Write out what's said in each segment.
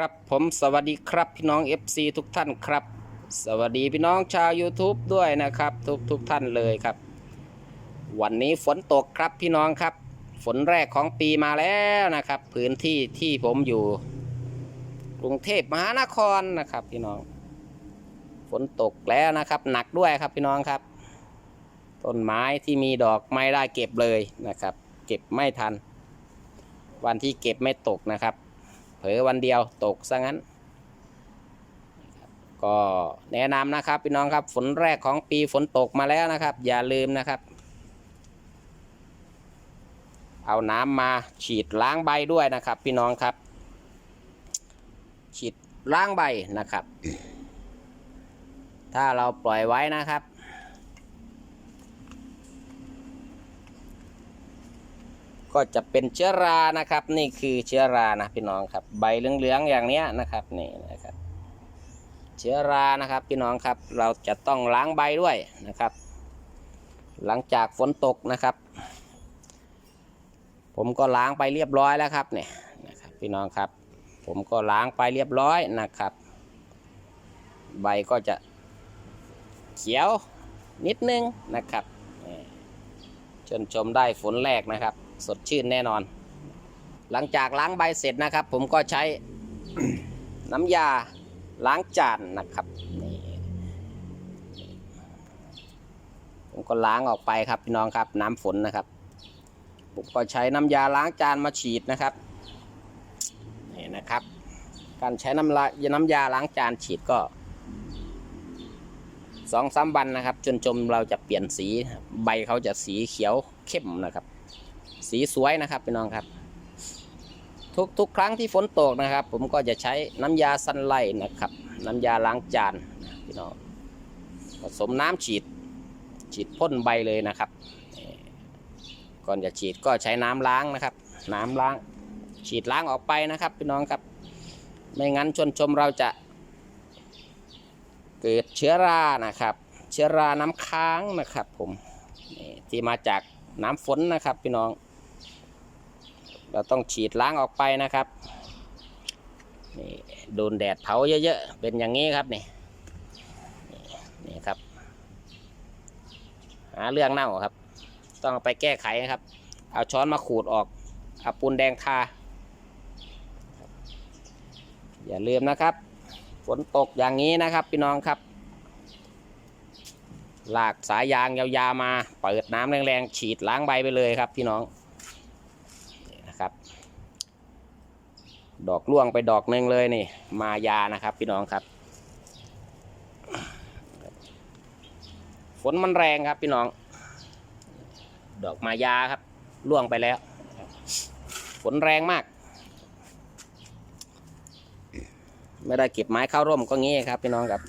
ครับผมสวัสดีครับพี่น้อง FC ทุกท่านครับ สวัสดีพี่น้องชาว YouTube ด้วยนะครับ ทุกทุกท่านเลยครับ วันนี้ฝนตกครับพี่น้องครับ ฝนแรกของปีมาแล้วนะครับ พื้นที่ที่ผมอยู่ กรุงเทพมหานครนะครับ พี่น้อง ฝนตกแล้วนะครับ หนักด้วยครับพี่น้องครับ ต้นไม้ที่มีดอกไม่ได้เก็บเลยนะครับ เก็บไม่ทัน วันที่เก็บไม่ตกนะครับ ผลอวันเดียวตกซะงั้น ก็แนะนำนะครับพี่น้องครับฝนแรกของปีฝนตกมาแล้วนะครับ อย่าลืมนะครับ เอาน้ำมาฉีดล้างใบด้วยนะครับ พี่น้องครับ ฉีดล้างใบนะครับ ถ้าเราปล่อยไว้นะครับ ก็จะเป็นเชื้อรานะครับ นี่คือเชื้อรานะพี่น้องครับ ใบเหลืองๆอย่างเนี้ยนะครับนี่นะครับ เชื้อรานะครับพี่น้องครับ เราจะต้องล้างใบด้วยนะครับ หลังจากฝนตกนะครับ ผมก็ล้างไปเรียบร้อยแล้วครับเนี่ยนะครับพี่น้องครับ ผมก็ล้างไปเรียบร้อยนะครับ ใบก็จะเขียวนิดนึงนะครับชนชมได้ฝนแรกนะครับ สดชื่นแน่นอน หลังจากล้างใบเสร็จนะครับ ผมก็ใช้น้ำยาล้างจานนะครับนี่ผมก็ล้างออกไปครับพี่น้องครับ น้ำฝนนะครับผมก็ใช้น้ำยาล้างจานมาฉีดนะครับนี่นะครับ การใช้น้ำลาน้ำยาล้างจานฉีดก็สองสามวันนะครับ จนจมเราจะเปลี่ยนสี ใบเขาจะสีเขียวเข้มนะครับ สีสวยนะครับพี่น้องครับ ทุกทุกครั้งที่ฝนตกนะครับ ผมก็จะใช้น้ำยาซันไลนะครับ น้ำยาล้างจานพี่น้องผสมน้ำฉีด ฉีดพ่นใบเลยนะครับ ก่อนจะฉีดก็ใช้น้ำล้างนะครับ น้ำล้าง ฉีดล้างออกไปนะครับพี่น้องครับ ไม่งั้นชนชมเราจะ เกิดเชื้อรานะครับ เชื้อราน้ำค้างนะครับผมที่มาจากน้ำฝนนะครับพี่น้อง เราต้องฉีดล้างออกไปนะครับนี่โดนแดดเผาเยอะๆ เป็นอย่างนี้ครับนี่นี่ครับ หาเรื่องเน่าครับ ต้องไปแก้ไขนะครับ เอาช้อนมาขูดออกเอาปูนแดงทาอย่าลืมนะครับ ฝนตกอย่างนี้นะครับพี่น้องครับ ลากสายยางยาวๆมา เปิดน้ำแรงๆ ฉีดล้างใบไปเลยครับพี่น้อง นะครับ ดอกล่วงไปดอกหนึ่งเลยนี่ มายานะครับ พี่น้องครับ ฝนมันแรงครับ พี่น้อง ดอกมายาครับล่วงไปแล้ว ฝนแรงมาก ไม่ได้เก็บไม้เข้าร่มก็งี้ครับ พี่น้องครับ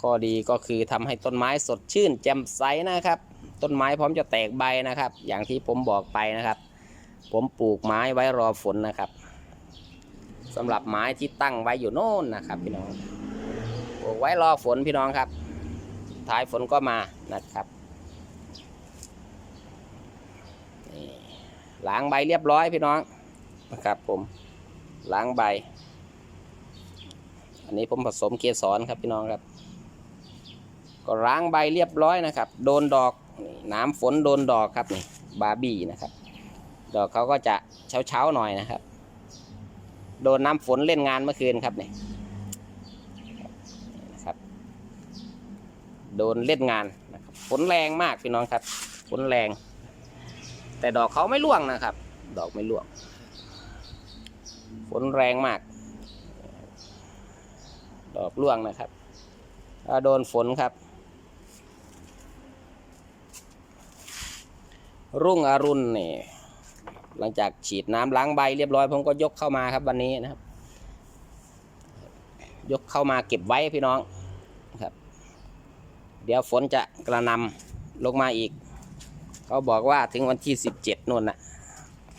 ข้อดีก็คือทำให้ต้นไม้สดชื่นแจ่มใสนะครับ ต้นไม้พร้อมจะแตกใบนะครับ อย่างที่ผมบอกไปนะครับ ผมปลูกไม้ไว้รอฝนนะครับสำหรับไม้ที่ตั้งไว้อยู่โน่นนะครับ พี่น้องปลูกไว้รอฝนพี่น้องครับท้ายฝนก็มานะครับล้างใบเรียบร้อยพี่น้องนะครับ ผมล้างใบ อันนี้ผมผสมเกสรครับพี่น้องครับ ก็ล้างใบเรียบร้อยนะครับ โดนดอกนี่น้ำฝนโดนดอกครับนี่บาร์บี้นะครับ ดอกเขาก็จะเช้าเช้าหน่อยนะครับ โดนน้ำฝนเล่นงานเมื่อคืนครับนี่นะครับ โดนเล่นงานนะครับฝนแรงมากพี่น้องครับฝนแรง แต่ดอกเขาไม่ร่วงนะครับ ดอกไม่ร่วงฝนแรงมาก ดอกร่วงนะครับโดนฝนครับ รุ่งอรุณนี่หลังจากฉีดน้ำล้างใบเรียบร้อย ผมก็ยกเข้ามาครับวันนี้นะครับ ยกเข้ามาเก็บไว้พี่น้องครับ เดี๋ยวฝนจะกระหนำลงมาอีก เขาบอกว่าถึงวันที่สิบเจ็ดนู่นนะ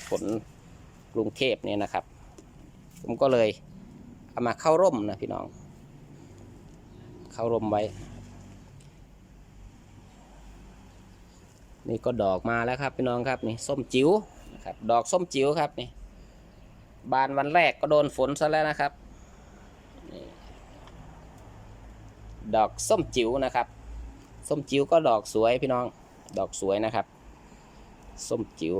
ฝนกรุงเทพเนี่ยนะครับ ผมก็เลยเอามาเข้าร่มนะพี่น้อง เข้าร่มไว้ นี่ก็ดอกมาแล้วครับพี่น้องครับนี่ส้มจิ๋วนะครับดอกส้มจิ๋วครับนี่บานวันแรกก็โดนฝนซะแล้วนะครับ ดอกส้มจิ๋วนะครับ ส้มจิ๋วก็ดอกสวยพี่น้อง ดอกสวยนะครับ ส้มจิ๋ว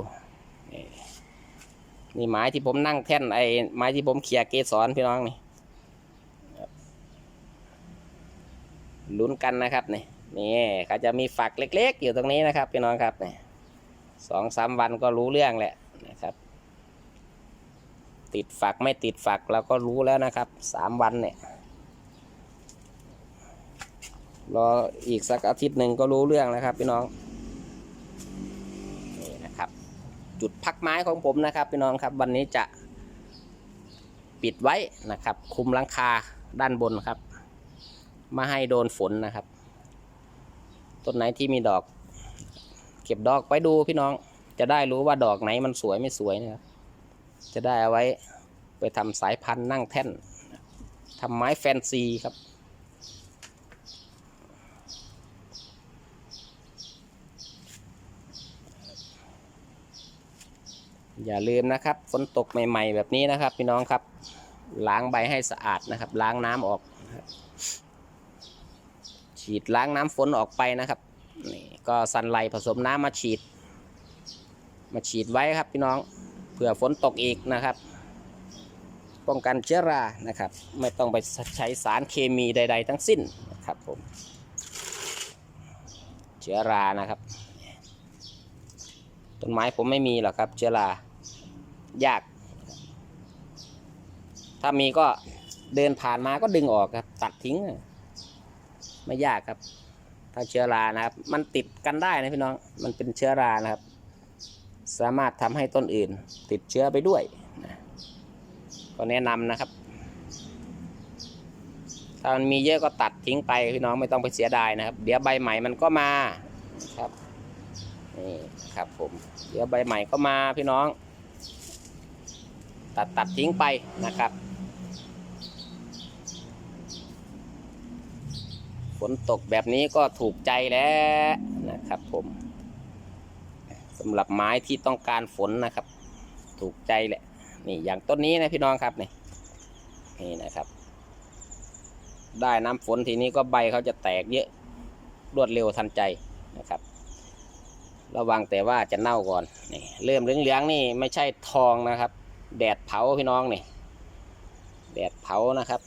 นี่ไม้ที่ผมนั่งแท่นไอ้ไม้ที่ผมเขี่ยเกสรพี่น้องนี่ลุ้นกันนะครับนี่ นี่เขาจะมีฝักเล็ก ๆ อยู่ตรงนี้นะครับพี่น้องครับเนี่ยสองสามวันก็รู้เรื่องแหละนะครับ ติดฝักไม่ติดฝักเราก็รู้แล้วนะครับสามวันเนี่ยรออีกสักอาทิตย์หนึ่งก็รู้เรื่องแล้วครับพี่น้องนี่นะครับ จุดพักไม้ของผมนะครับพี่น้องครับวันนี้จะปิดไว้นะครับ คุมหลังคาด้านบนครับม่ให้โดนฝนนะครับ ต้นไหนที่มีดอก เก็บดอกไว้ดูพี่น้อง จะได้รู้ว่าดอกไหนมันสวยไม่สวยนะครับจะได้เอาไว้ไปทำสายพันธุ์นั่งแท่นทำไม้แฟนซีครับ อย่าลืมนะครับฝนตกใหม่ ๆ แบบนี้นะครับ พี่น้องครับ ล้างใบให้สะอาดนะครับ ล้างน้ำออก ฉีดล้างน้ำฝนออกไปนะครับนี่ก็สันไลผสมน้ำมาฉีด มาฉีดไว้ครับพี่น้องเผื่อฝนตกอีกนะครับ ป้องกันเชื้อรานะครับ ไม่ต้องไปใช้สารเคมีใด ๆ ทั้งสิ้นนะครับผมเชื้อรานะครับ ต้นไม้ผมไม่มีหรอกครับ เชื้อรายาก ถ้ามีก็เดินผ่านมาก็ดึงออกครับ ตัดทิ้ง ไม่ยากครับ ถ้าเชื้อรานะครับ มันติดกันได้นะพี่น้อง มันเป็นเชื้อรานะครับ สามารถทำให้ต้นอื่น ติดเชื้อไปด้วยนะก็แนะนำนะครับ ถ้ามันมีเยอะก็ตัดทิ้งไปพี่น้องไม่ต้องไปเสียดายนะครับ เดี๋ยวใบใหม่มันก็มาครับนี่ครับผม เดี๋ยวใบใหม่ก็มาพี่น้อง ตัดตัดทิ้งไปนะครับ นตกแบบนี้ก็ถูกใจแล้วนะครับผมสำหรับไม้ที่ต้องการฝนนะครับ ถูกใจแหละนี่อย่างต้นนี้นะพี่น้องครับนี่นี่นะครับ ได้น้ำฝนทีนี้ก็ใบเขาจะแตกเยอะรวดเร็วทันใจนะครับ ระวังแต่ว่าจะเน่าก่อนนี่เริ่มเหลืองๆนี่ไม่ใช่ทองนะครับ แดดเผาพี่น้องนี่แดดเผานะครับ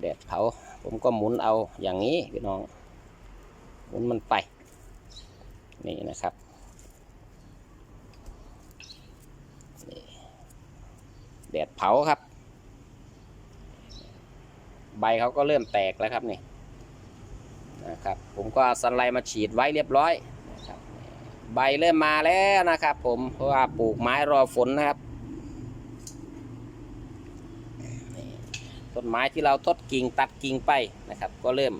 แดดเผา ผมก็หมุนเอาอย่างนี้พี่น้อง หมุนมันไป นี่นะครับแดดเผาครับ ใบเขาก็เริ่มแตกแล้วครับนี่นะครับ ผมก็สไลด์มาฉีดไว้เรียบร้อยนะครับใบเริ่มมาแล้วนะครับ ผมเพราะว่าปลูกไม้รอฝนนะครับ ต้นไม้ที่เราทดกิ่งตัดกิ่งไปนะครับ ก็เริ่ม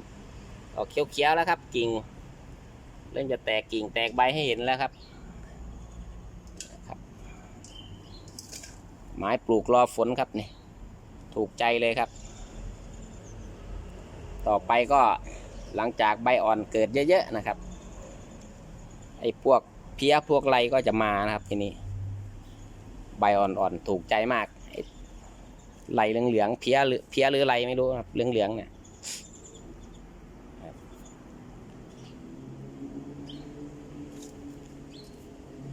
ออกเขียวๆแล้วครับ กิ่ง เริ่มจะแตกกิ่งแตกใบให้เห็นแล้วครับไม้ปลูกรอฝนครับนี่ถูกใจเลยครับ ต่อไปก็หลังจากใบอ่อนเกิดเยอะๆนะครับไอ้พวกเพี้ยพวกไรก็จะมานะครับทีนี้ ใบอ่อนๆถูกใจมาก ไอ้ไรเหลืองๆเพี้ยหรือเพี้ยหรือไรไม่รู้ครับเหลืองๆเนี่ย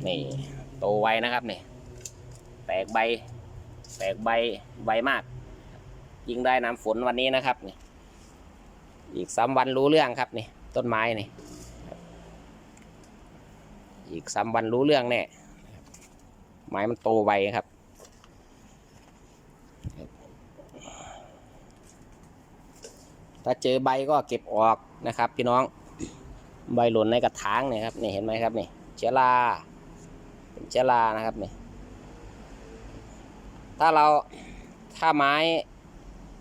นี่โตไวนะครับนี่แตกใบ แตกใบไวมาก ยิ่งได้น้ำฝนวันนี้นะครับนี่อีกสามวันรู้เรื่องครับนี่ต้นไม้นี่อีกสามวันรู้เรื่องแน่ไม้มันโตไวครับ ถ้าเจอใบก็เก็บออกนะครับ พี่น้องใบหล่นในกระถางเนี่ยครับนี่เห็นไหมครับนี่เชื้อราเป็นเชื้อรานะครับนี่ถ้าเราถ้าไม้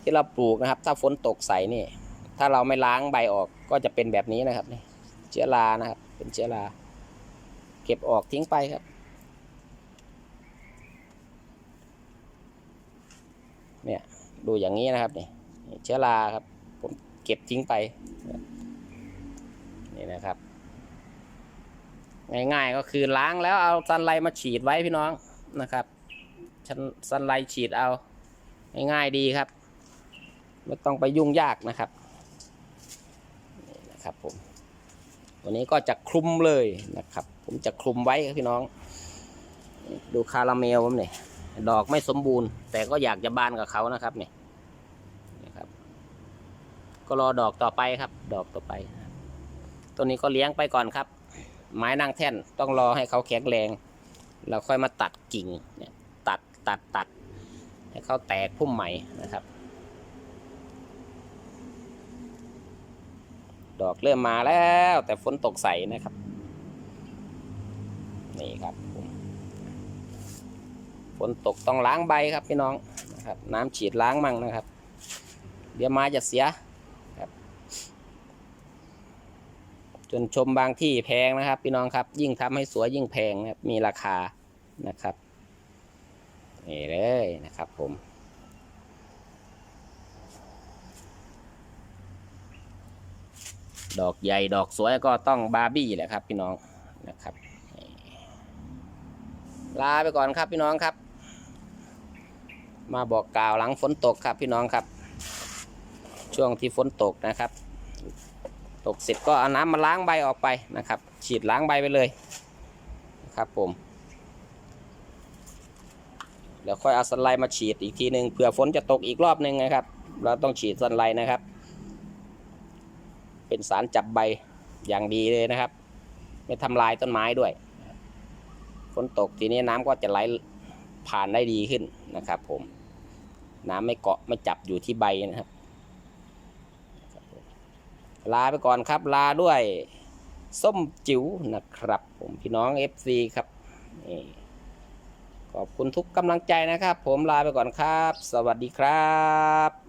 ที่เราปลูกนะครับ ถ้าฝนตกใส่นี่ ถ้าเราไม่ล้างใบออกก็จะเป็นแบบนี้นะครับนี่เชื้อรานะครับ เป็นเชื้อราเก็บออกทิ้งไปครับเนี่ยดูอย่างนี้นะครับนี่เชื้อราครับ ก็บทิ้งไป นี่นะครับ ง่ายๆก็คือล้างแล้วเอาซันไลมาฉีดไว้พี่น้องนะครับชันซันไลฉีดเอา ง่ายๆดีครับ ไม่ต้องไปยุ่งยากนะครับนี่นะครับผมตัวนี้ก็จะคลุมเลยนะครับ ผมจะคลุมไว้ครับพี่น้อง ดูคาราเมลผมเนี่ยดอกไม่สมบูรณ์ แต่ก็อยากจะบานกับเขานะครับเนี่ย ก็รอดอกต่อไปครับ ดอกต่อไป ตัวนี้ก็เลี้ยงไปก่อนครับ ไม้นางแท่นต้องรอให้เขาแข็งแรงเราค่อยมาตัดกิ่งเนี่ยตัดตัดตัด ให้เขาแตกพุ่มใหม่นะครับ ดอกเริ่มมาแล้ว แต่ฝนตกใส่นะครับ นี่ครับฝนตกต้องล้างใบครับพี่น้องนะครับ น้ำฉีดล้างมั่งนะครับ เดี๋ยวไม้จะเสียครับ จนชมบางที่แพงนะครับ พี่น้องครับ ยิ่งทำให้สวยยิ่งแพงนะครับมีราคานะครับนี่เลยนะครับผมดอกใหญ่ดอกสวยก็ต้องบาร์บี้แหละครับ พี่น้องนะครับ ลาไปก่อนครับพี่น้องครับ มาบอกกล่าวหลังฝนตกครับพี่น้องครับ ช่วงที่ฝนตกนะครับ ตกเสร็จก็เอาน้ำมาล้างใบออกไปนะครับ ฉีดล้างใบไปเลยนะครับผมแล้วค่อยเอาสันไลมาฉีดอีกทีหนึ่งเผื่อฝนจะตกอีกรอบหนึ่งนะครับ เราต้องฉีดสันไลนะครับ เป็นสารจับใบอย่างดีเลยนะครับ ไม่ทำลายต้นไม้ด้วยฝนตกทีนี้น้ำก็จะไหลผ่านได้ดีขึ้นนะครับ ผม น้ำไม่เกาะไม่จับอยู่ที่ใบนะครับ ลาไปก่อนครับ ลาด้วย ส้มจิ๋วนะครับ ผมพี่น้อง FC ครับขอบคุณทุกกำลังใจนะครับ ผมลาไปก่อนครับ สวัสดีครับ